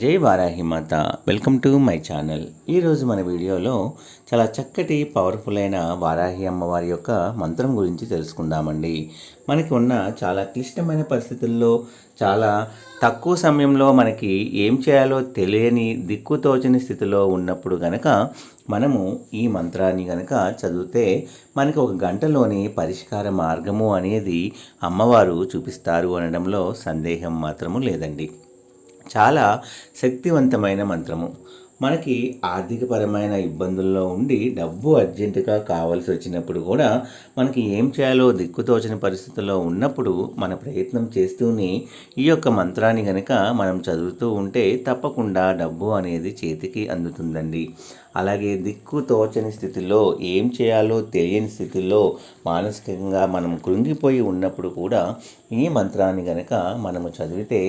జై Varahi Mata. Welcome to my channel. ఈరోజు మన వీడియోలో చాలా చక్కటి పవర్ఫుల్ అయిన వారాహి అమ్మవారి యొక్క మంత్రం గురించి తెలుసుకుందామండి. మనకి ఉన్న చాలా క్లిష్టమైన పరిస్థితుల్లో చాలా తక్కువ సమయంలో మనకి ఏం చేయాలో తెలియని దిక్కుతోచని స్థితిలో ఉన్నప్పుడు గనక మనము ఈ మంత్రాన్ని గనక చదివితే మనకి ఒక గంటలోని పరిష్కార మార్గము అనేది అమ్మవారు చూపిస్తారు అనడంలో సందేహం మాత్రము లేదండి. చాలా శక్తివంతమైన మంత్రము. మనకి ఆర్థికపరమైన ఇబ్బందుల్లో ఉండి డబ్బు అర్జెంటుగా కావాల్సి వచ్చినప్పుడు కూడా మనకి ఏం చేయాలో దిక్కుతోచని పరిస్థితుల్లో ఉన్నప్పుడు మన ప్రయత్నం చేస్తూనే ఈ యొక్క మంత్రాన్ని కనుక మనం చదువుతూ ఉంటే తప్పకుండా డబ్బు అనేది చేతికి అందుతుందండి. అలాగే దిక్కు తోచని స్థితిలో ఏం చేయాలో తెలియని స్థితిలో మానసికంగా మనం కృంగిపోయి ఉన్నప్పుడు కూడా ఈ మంత్రాన్ని గనక మనము చదివితే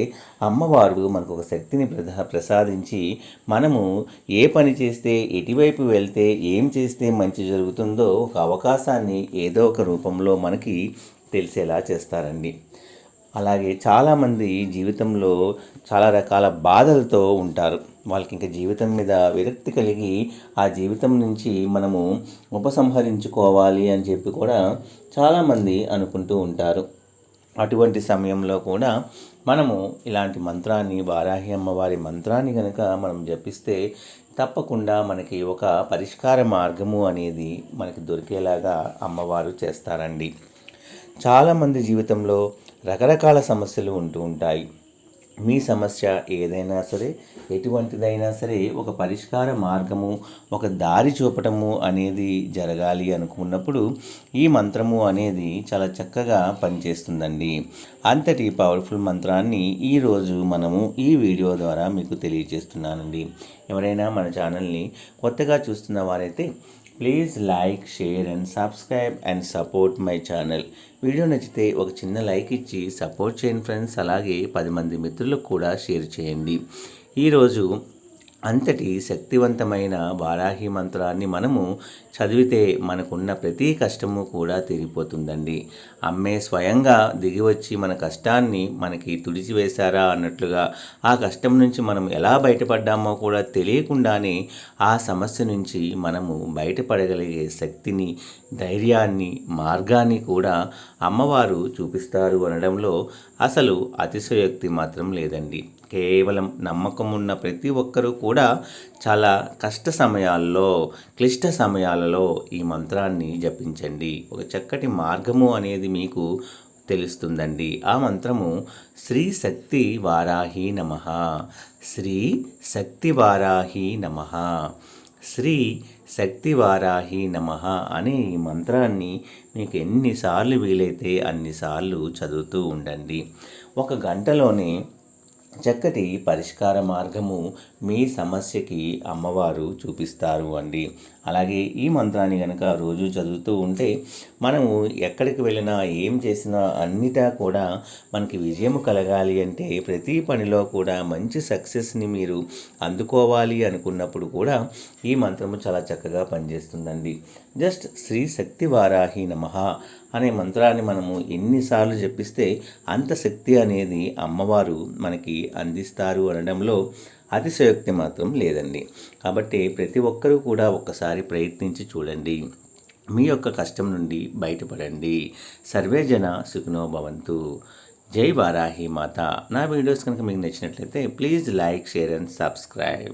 అమ్మవారు మనకు ఒక శక్తిని ప్రసాదించి మనము ఏ పని చేస్తే ఎటువైపు వెళ్తే ఏం చేస్తే మంచి జరుగుతుందో ఒక అవకాశాన్ని ఏదో ఒక రూపంలో మనకి తెలిసేలా చేస్తారండి. అలాగే చాలామంది జీవితంలో చాలా రకాల బాధలతో ఉంటారు. వాళ్ళకి ఇంకా జీవితం మీద విరక్తి కలిగి ఆ జీవితం నుంచి మనము ఉపసంహరించుకోవాలి అని చెప్పి కూడా చాలామంది అనుకుంటూ ఉంటారు. అటువంటి సమయంలో కూడా మనము ఇలాంటి మంత్రాన్ని వారాహి అమ్మవారి మంత్రాన్ని కనుక మనం జపిస్తే తప్పకుండా మనకి ఒక పరిష్కార మార్గము అనేది మనకి దొరికేలాగా అమ్మవారు చేస్తారండి. చాలామంది జీవితంలో రకరకాల సమస్యలు ఉంటూ ఉంటాయి. మీ సమస్య ఏదైనా సరే ఎటువంటిదైనా సరే ఒక పరిష్కార మార్గము ఒక దారి చూపటము అనేది జరగాలి అనుకున్నప్పుడు ఈ మంత్రము అనేది చాలా చక్కగా పనిచేస్తుందండి. అంతటి పవర్ఫుల్ మంత్రాన్ని ఈరోజు మనము ఈ వీడియో ద్వారా మీకు తెలియజేస్తున్నానండి. ఎవరైనా మన ఛానల్ని కొత్తగా చూస్తున్న వారైతే please like share and subscribe and support my channel video నచ్చితే ఒక చిన్న లైక్ ఇచ్చి సపోర్ట్ చేయండి ఫ్రెండ్స్ అలాగే పది మంది మిత్రులకు కూడా షేర్ చేయండి. ఈరోజు అంతటి శక్తివంతమైన వారాహి మంత్రాన్ని మనము చదివితే మనకున్న ప్రతి కష్టము కూడా తీరిపోతుందండి. అమ్మే స్వయంగా దిగివచ్చి మన కష్టాన్ని మనకి తుడిచివేశారా అన్నట్లుగా ఆ కష్టం నుంచి మనం ఎలా బయటపడ్డామో కూడా తెలియకుండానే ఆ సమస్య నుంచి మనము బయటపడగలిగే శక్తిని ధైర్యాన్ని మార్గాన్ని కూడా అమ్మవారు చూపిస్తారు అనడంలో అసలు అతిశయోక్తి మాత్రం లేదండి. కేవలం నమ్మకం ఉన్న ప్రతి ఒక్కరూ కూడా చాలా కష్ట సమయాల్లో క్లిష్ట సమయాలలో ఈ మంత్రాన్ని జపించండి. ఒక చక్కటి మార్గము అనేది మీకు తెలుస్తుందండి. ఆ మంత్రము శ్రీ శక్తి వారాహి నమ. శ్రీ శక్తి వారాహి నమ. శ్రీ శక్తి వారాహి నమ అనే ఈ మంత్రాన్ని మీకు ఎన్నిసార్లు వీలైతే అన్నిసార్లు చదువుతూ ఉండండి. ఒక గంటలోనే చక్కటి పరిష్కార మార్గము మీ సమస్యకి అమ్మవారు చూపిస్తారు అండి. అలాగే ఈ మంత్రాన్ని కనుక రోజు చదువుతూ ఉంటే మనము ఎక్కడికి వెళ్ళినా ఏం చేసినా అన్నిటా కూడా మనకి విజయం కలగాలి అంటే ప్రతి పనిలో కూడా మంచి సక్సెస్ని మీరు అందుకోవాలి అనుకున్నప్పుడు కూడా ఈ మంత్రము చాలా చక్కగా పనిచేస్తుందండి. జస్ట్ శ్రీ శక్తి వారాహి నమ అనే మంత్రాన్ని మనము ఎన్నిసార్లు జపిస్తే అంత శక్తి అనేది అమ్మవారు మనకి అందిస్తారు అనడంలో అతిశయోక్తి మాత్రం లేదండి. కాబట్టి ప్రతి ఒక్కరూ కూడా ఒక్కసారి ప్రయత్నించి చూడండి. మీ యొక్క కష్టం నుండి బయటపడండి. సర్వేజన సుఖినో భవంతు. జై వారాహి మాత. నా వీడియోస్ కనుక మీకు నచ్చినట్లయితే please like share and subscribe.